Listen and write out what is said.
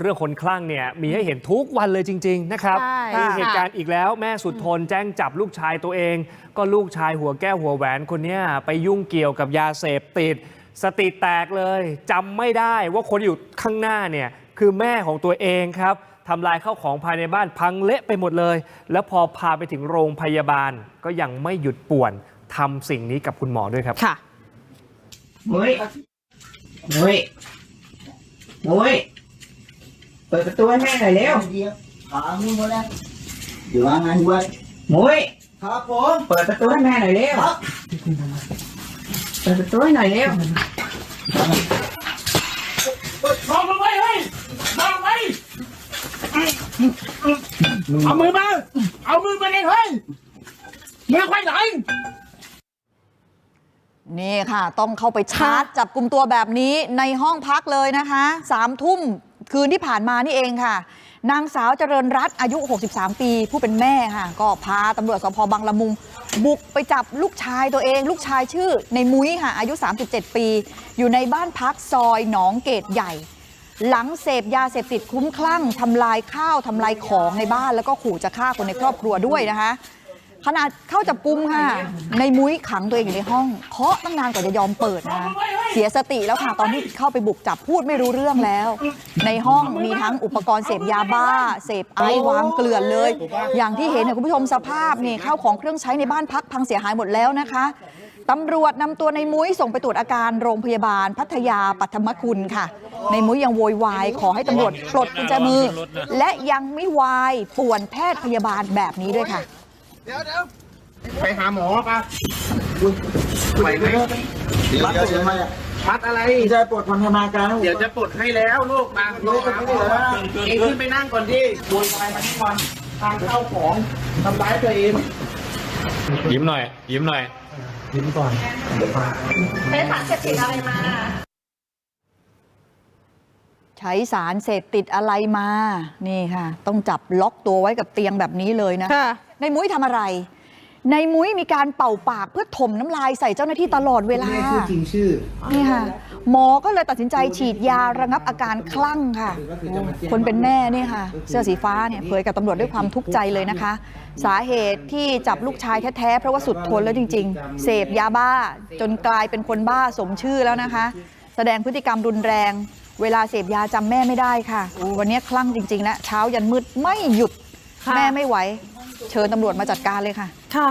เรื่องคนคลั่งเนี่ยมีให้เห็นทุกวันเลยจริง ๆ นะครับใช่ มีค่ะเหตุการณ์อีกแล้วแม่สุดทนแจ้งจับลูกชายตัวเอง ก็ลูกชายหัวแก้วหัวแหวนคนเนี้ยไปยุ่งเกี่ยวกับยาเสพติด สติแตกเลยจำไม่ได้ว่าคนอยู่ข้างหน้าเนี่ยคือแม่ของตัวเองครับทำลายข้าวของภายในบ้านพังเละไปหมดเลย แล้วพอพาไปถึงโรงพยาบาลก็ยังไม่หยุดป่วนทำสิ่งนี้กับคุณหมอด้วยครับ ค่ะมุ้ยมุ้ยมุ้ย เปิดประตูให้แม่หน่อยเร็วเดียวขามึงหมดแล้วอยู่ว่างานวัดมุ้ยครับผมเปิดประตูให้แม่หน่อยเร็วครับเปิดประตูให้หน่อยเร็วลองลงไปเฮ้ยลองไปเอามือมาเอามือมาเลยเฮ้ยมือไปไหนนี่ค่ะ ต้องเข้าไปชาร์จจับกลุ่มตัวแบบนี้ในห้องพักเลยนะคะสามทุ่ม คืนที่ผ่านมานี่เองค่ะ นางสาวเจริญรัตน์อายุ 63 ปี ผู้เป็นแม่ค่ะ ก็พาตำรวจสพบางละมุง บุกไปจับลูกชายตัวเอง ลูกชายชื่อในมุ้ยค่ะอายุ 37 ปี อยู่ในบ้านพักซอยหนองเกตใหญ่ หลังเสพยาเสพติดคลุ้มคลั่งทำลายข้าวทำลายของในบ้านแล้วก็ขู่จะฆ่าคนในครอบครัวด้วยนะคะขนาดเข้าจับกุมค่ะ ในมุ้ยขังตัวเองอยู่ในห้องเคาะตั้งนานกว่าจะยอมเปิดนะคะ เสียสติแล้วค่ะตอนที่เข้าไปบุกจับพูดไม่รู้เรื่องแล้ว ในห้องมีทั้งอุปกรณ์เสพยาบ้า เสพไอซ์วางเกลื่อนเลย อย่างที่เห็นเนี่ยคุณผู้ชมสภาพนี่ข้าวของเครื่องใช้ในบ้านพักพังเสียหายหมดแล้วนะคะตำรวจนำตัวในมุ้ยส่งไปตรวจอาการโรงพยาบาลพัทยาปัทมคุณค่ะ ในมุ้ยยังโวยวายขอให้ตำรวจปลดกุญแจมือ และยังไม่วายป่วนแพทย์พยาบาลแบบนี้ด้วยค่ะ เดี๋ยว ไปหาหมอปะไปไหมเดี๋ยวเดี๋ยวเดี๋ยวมามัดอะไรจะปวดพันธนาการเดี๋ยวจะปลดให้แล้วลูกมาลูกมาเองขึ้นไปนั่งก่อนดิโวยวายมาที่ก่อนทางเข้าของทำร้ายตัวเองยิ้มหน่อย ยิ้มหน่อยใช้สารเสพติดอะไรมา นี่ค่ะ ต้องจับล็อกตัวไว้กับเตียงแบบนี้เลยนะค่ะในมุ้ยทำอะไร ในมุ้ยมีการเป่าปากเพื่อถมน้ำลายใส่เจ้าหน้าที่ตลอดเวลาจริงชื่อนี่ค่ะ หมอก็เลยตัดสินใจฉีดยาระงับอาการคลั่งค่ะคนเป็นแม่นี่ค่ะ เสื้อสีฟ้าเนี่ยเผยกับตำรวจด้วยความทุกข์ใจเลยนะคะ สาเหตุที่จับลูกชายแท้ๆ เพราะว่าสุดทนแล้วจริง ๆ เสพยาบ้า จนกลายเป็นคนบ้าสมชื่อแล้วนะคะ แสดงพฤติกรรมรุนแรง เวลาเสพยาจำแม่ไม่ได้ค่ะโอ้วันนี้คลั่งจริงๆนะเช้ายันมืดไม่หยุดค่ะ แม่ไม่ไหว เชิญตำรวจมาจัดการเลยค่ะ ค่ะ